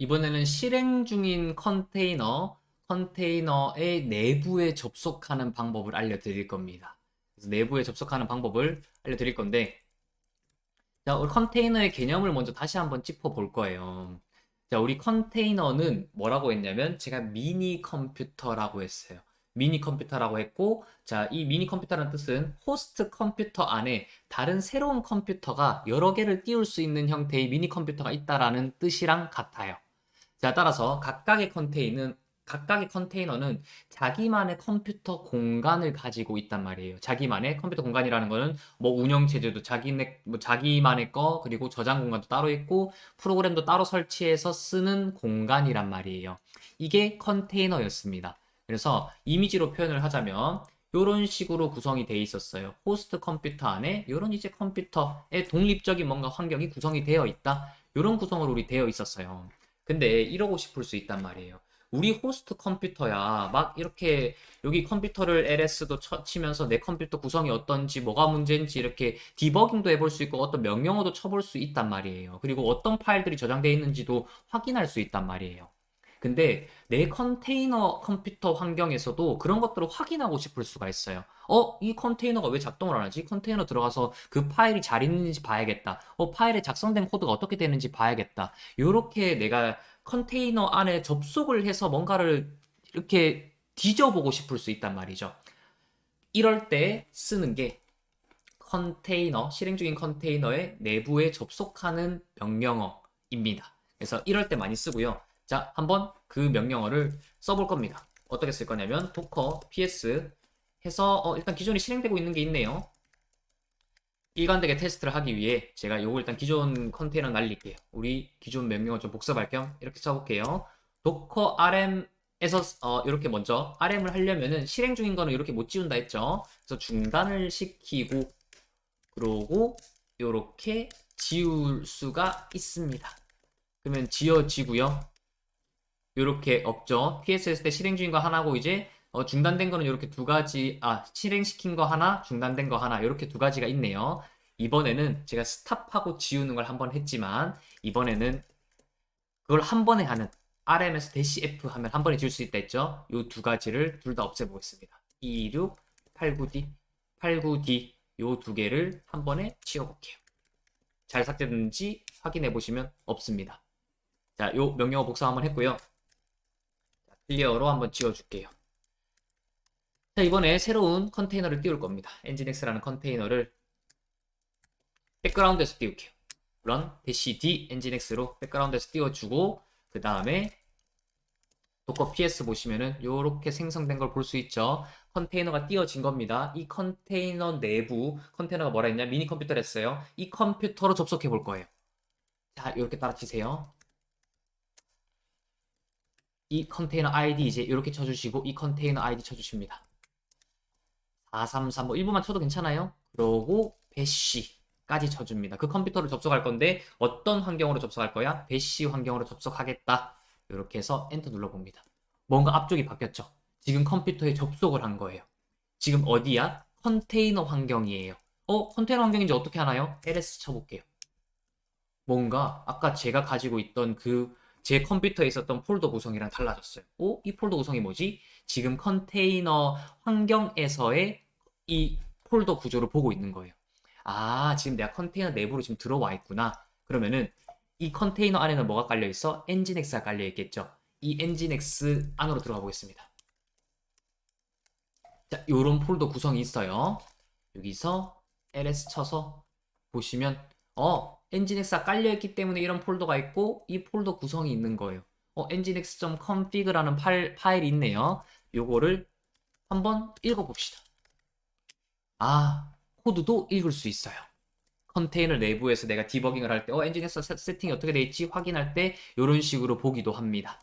이번에는 실행 중인 컨테이너, 컨테이너의 내부에 접속하는 방법을 알려드릴 겁니다. 그래서 내부에 접속하는 방법을 알려드릴 건데, 자, 우리 컨테이너의 개념을 먼저 다시 한번 짚어볼 거예요. 자, 우리 컨테이너는 뭐라고 했냐면, 제가 미니 컴퓨터라고 했어요. 미니 컴퓨터라고 했고, 자, 이 미니 컴퓨터라는 뜻은 호스트 컴퓨터 안에 다른 새로운 컴퓨터가 여러 개를 띄울 수 있는 형태의 미니 컴퓨터가 있다라는 뜻이랑 같아요. 자, 따라서 각각의 컨테이너는 각각의 컨테이너는 자기만의 컴퓨터 공간을 가지고 있단 말이에요. 자기만의 컴퓨터 공간이라는 거는 뭐 운영 체제도 자기네 뭐 자기만의 거 그리고 저장 공간도 따로 있고 프로그램도 따로 설치해서 쓰는 공간이란 말이에요. 이게 컨테이너였습니다. 그래서 이미지로 표현을 하자면 이런 식으로 구성이 돼 있었어요. 호스트 컴퓨터 안에 이런 이제 컴퓨터의 독립적인 뭔가 환경이 구성이 되어 있다. 이런 구성으로 우리 되어 있었어요. 근데 이러고 싶을 수 있단 말이에요. 우리 호스트 컴퓨터야 막 이렇게 여기 컴퓨터를 LS도 쳐, 치면서 내 컴퓨터 구성이 어떤지 뭐가 문제인지 이렇게 디버깅도 해볼 수 있고 어떤 명령어도 쳐볼 수 있단 말이에요. 그리고 어떤 파일들이 저장되어 있는지도 확인할 수 있단 말이에요. 근데 내 컨테이너 컴퓨터 환경에서도 그런 것들을 확인하고 싶을 수가 있어요. 어, 이 컨테이너가 왜 작동을 안 하지? 컨테이너 들어가서 그 파일이 잘 있는지 봐야겠다. 어, 파일에 작성된 코드가 어떻게 되는지 봐야겠다. 요렇게 내가 컨테이너 안에 접속을 해서 뭔가를 이렇게 뒤져보고 싶을 수 있단 말이죠. 이럴 때 쓰는 게 컨테이너, 실행 중인 컨테이너의 내부에 접속하는 명령어입니다. 그래서 이럴 때 많이 쓰고요. 자, 한번 그 명령어를 써볼 겁니다. 어떻게 쓸 거냐면 docker ps 해서 어, 일단 기존에 실행되고 있는 게 있네요. 일관되게 테스트를 하기 위해 제가 요거 일단 기존 컨테이너 날릴게요. 우리 기존 명령어 좀 복습할 겸 이렇게 써볼게요. docker rm에서 어, 이렇게 먼저 rm을 하려면은 실행 중인 거는 이렇게 못 지운다 했죠. 그래서 중단을 시키고 그러고 이렇게 지울 수가 있습니다. 그러면 지워지고요. 이렇게 없죠. PSS 때 실행 중인 거 하나고 이제 어, 중단된 거는 이렇게 두 가지, 아, 실행시킨 거 하나, 중단된 거 하나, 이렇게 두 가지가 있네요. 이번에는 제가 스탑하고 지우는 걸 한번 했지만, 이번에는 그걸 한 번에 하는 RMS 대시 F 하면 한 번에 지울 수 있다 했죠? 이 두 가지를 둘 다 없애보겠습니다. 26, 89D, 89D, 요두 개를 한 번에 지워볼게요. 잘 삭제됐는지 확인해 보시면 없습니다. 자, 요 명령어 복사 한번 했고요. 클리어로 한번 지워줄게요. 자, 이번에 새로운 컨테이너를 띄울 겁니다. 엔진엑스라는 컨테이너를 백그라운드에서 띄울게요. run d 엔진엑스로 백그라운드에서 띄워주고 그 다음에 도커 ps 보시면은 이렇게 생성된 걸 볼 수 있죠. 컨테이너가 띄워진 겁니다. 이 컨테이너 내부 컨테이너가 뭐라 했냐? 미니 컴퓨터를 했어요. 이 컴퓨터로 접속해 볼 거예요. 자, 이렇게 따라 치세요. 이 컨테이너 아이디 이제 이렇게 쳐주시고 이 컨테이너 아이디 쳐주십니다. 433, 뭐 1분만 쳐도 괜찮아요. 그러고 배시까지 쳐줍니다. 그 컴퓨터를 접속할 건데 어떤 환경으로 접속할 거야? 배시 환경으로 접속하겠다. 이렇게 해서 엔터 눌러봅니다. 뭔가 앞쪽이 바뀌었죠. 지금 컴퓨터에 접속을 한 거예요. 지금 어디야? 컨테이너 환경이에요. 어? 컨테이너 환경인지 어떻게 하나요? ls 쳐볼게요. 뭔가 아까 제가 가지고 있던 그 제 컴퓨터에 있었던 폴더 구성이랑 달라졌어요. 오? 이 폴더 구성이 뭐지? 지금 컨테이너 환경에서의 이 폴더 구조를 보고 있는 거예요. 아, 지금 내가 컨테이너 내부로 지금 들어와 있구나. 그러면은 이 컨테이너 안에는 뭐가 깔려 있어? 엔진엑스가 깔려 있겠죠. 이 엔진엑스 안으로 들어가 보겠습니다. 자, 요런 폴더 구성이 있어요. 여기서 ls 쳐서 보시면 어, 엔진엑스가 깔려 있기 때문에 이런 폴더가 있고 이 폴더 구성이 있는 거예요. 어, nginx.config라는 파일, 파일이 있네요. 요거를 한번 읽어봅시다. 아, 코드도 읽을 수 있어요. 컨테이너 내부에서 내가 디버깅을 할 때, 어, nginx 세팅이 어떻게 돼 있지? 확인할 때, 이런 식으로 보기도 합니다.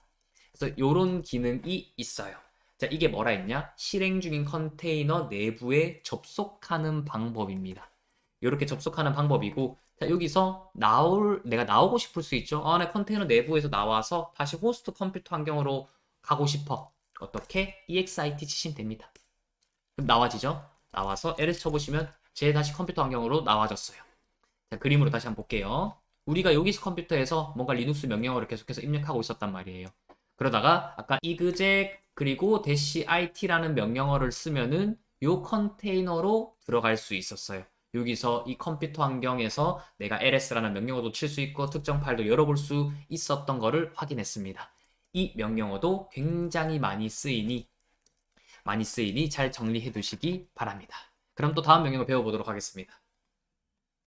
그래서 이런 기능이 있어요. 자, 이게 뭐라 했냐? 실행 중인 컨테이너 내부에 접속하는 방법입니다. 이렇게 접속하는 방법이고, 자, 여기서 나올, 내가 나오고 싶을 수 있죠. 아, 내 컨테이너 내부에서 나와서 다시 호스트 컴퓨터 환경으로 가고 싶어. 어떻게? exit 치시면 됩니다. 그럼 나와지죠? 나와서 ls 쳐보시면 제 다시 컴퓨터 환경으로 나와졌어요. 자, 그림으로 다시 한번 볼게요. 우리가 여기 컴퓨터에서 뭔가 리눅스 명령어를 계속해서 입력하고 있었단 말이에요. 그러다가 아까 exec 그리고 dash it라는 명령어를 쓰면은 요 컨테이너로 들어갈 수 있었어요. 여기서 이 컴퓨터 환경에서 내가 ls라는 명령어도 칠 수 있고 특정 파일도 열어볼 수 있었던 거를 확인했습니다. 이 명령어도 굉장히 많이 쓰이니 많이 쓰이니 잘 정리해 두시기 바랍니다. 그럼 또 다음 명령어 배워보도록 하겠습니다.